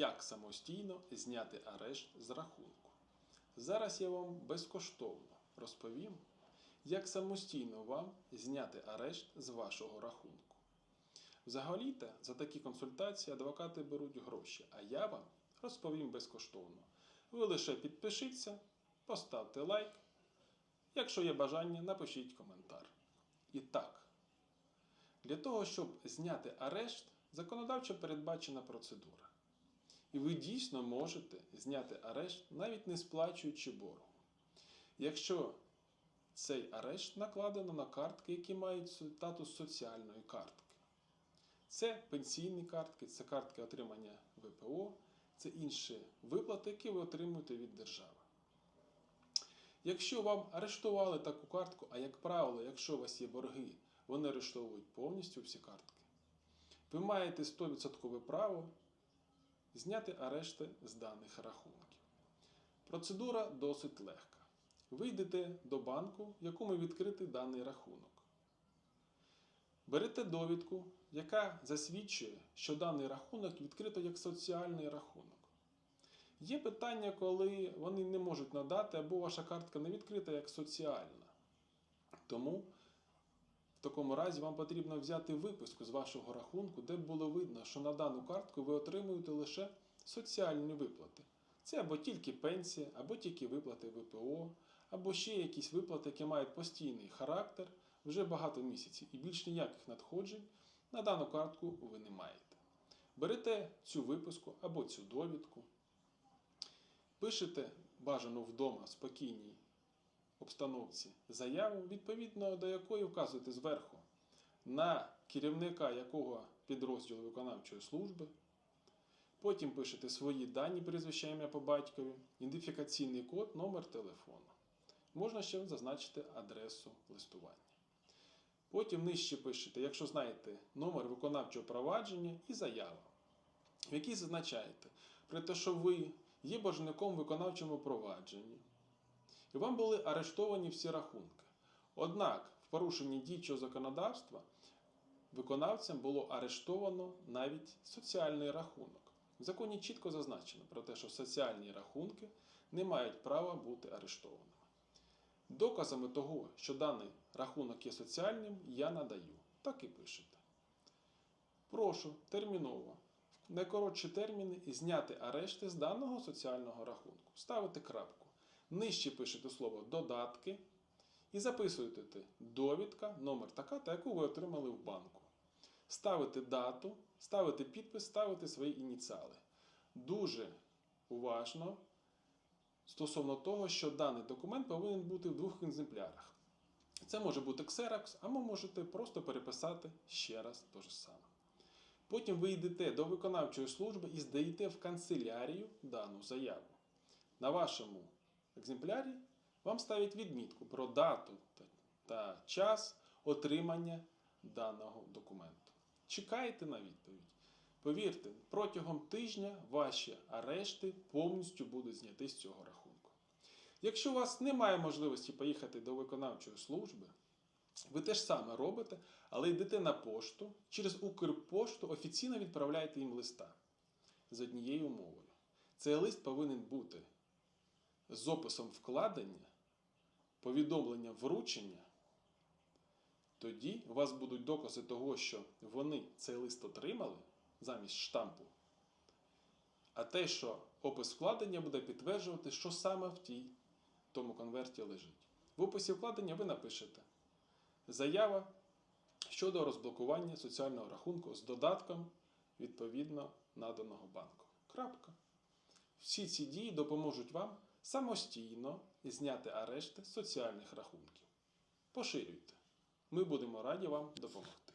як самостійно зняти арешт з рахунку. Зараз я вам безкоштовно розповім, як самостійно вам зняти арешт з вашого рахунку. Взагалі-то за такі консультації адвокати беруть гроші, а я вам розповім безкоштовно. Ви лише підпишіться, поставте лайк. Якщо є бажання, напишіть коментар. І так, для того, щоб зняти арешт, законодавчо передбачена процедура. І ви дійсно можете зняти арешт, навіть не сплачуючи боргу. Якщо цей арешт накладено на картки, які мають статус соціальної картки. Це пенсійні картки, це картки отримання ВПО, це інші виплати, які ви отримуєте від держави. Якщо вам арештували таку картку, а як правило, якщо у вас є борги, вони арештовують повністю всі картки, ви маєте 100% право зняти арешти з даних рахунків. Процедура досить легка. Ви йдете до банку, в якому відкритий даний рахунок. Берете довідку, яка засвідчує, що даний рахунок відкрито як соціальний рахунок. Є питання, коли вони не можуть надати, або ваша картка не відкрита як соціальна. Тому в такому разі вам потрібно взяти виписку з вашого рахунку, де було видно, що на дану картку ви отримуєте лише соціальні виплати. Це або тільки пенсія, або тільки виплати ВПО, або ще якісь виплати, які мають постійний характер вже багато місяців, і більш ніяких надходжень на дану картку ви не маєте. Берете цю виписку або цю довідку, пишете бажано вдома спокійній обстановці заяву, відповідно до якої вказуєте зверху на керівника якого підрозділу виконавчої служби. Потім пишете свої дані, прізвище ім'я по батькові, ідентифікаційний код, номер телефону. Можна ще зазначити адресу листування. Потім нижче пишете, якщо знаєте, номер виконавчого провадження і заява, в якій зазначаєте про те, що ви є боржником виконавчому провадженні, і вам були арештовані всі рахунки. Однак, в порушенні діючого законодавства виконавцям було арештовано навіть соціальний рахунок. В законі чітко зазначено про те, що соціальні рахунки не мають права бути арештованими. Доказами того, що даний рахунок є соціальним, я надаю. Так і пишете. Прошу терміново в найкоротші терміни зняти арешти з даного соціального рахунку. Ставите крапку. Нижче пишете слово додатки і записуєте довідка, номер така, та яку ви отримали в банку. Ставите дату, ставите підпис, ставите свої ініціали. Дуже уважно стосовно того, що даний документ повинен бути в двох екземплярах. Це може бути Xerox, або можете просто переписати ще раз те ж саме. Потім ви йдете до виконавчої служби і здаєте в канцелярію дану заяву. На вашому екземплярі вам ставить відмітку про дату та- час отримання даного документу. Чекайте на відповідь. Повірте, протягом тижня ваші арешти повністю будуть зняті з цього рахунку. Якщо у вас немає можливості поїхати до виконавчої служби, ви те ж саме робите, але йдете на пошту, через Укрпошту офіційно відправляєте їм листа з однією умовою. Цей лист повинен бути з описом вкладення, повідомлення вручення. Тоді у вас будуть докази того, що вони цей лист отримали замість штампу. А те, що опис вкладення буде підтверджувати, що саме в тій тому конверті лежить. В описі вкладення ви напишете заява щодо розблокування соціального рахунку з додатком відповідно наданого банку. Крапка. Всі ці дії допоможуть вам самостійно зняти арешти соціальних рахунків. Поширюйте. Ми будемо раді вам допомогти.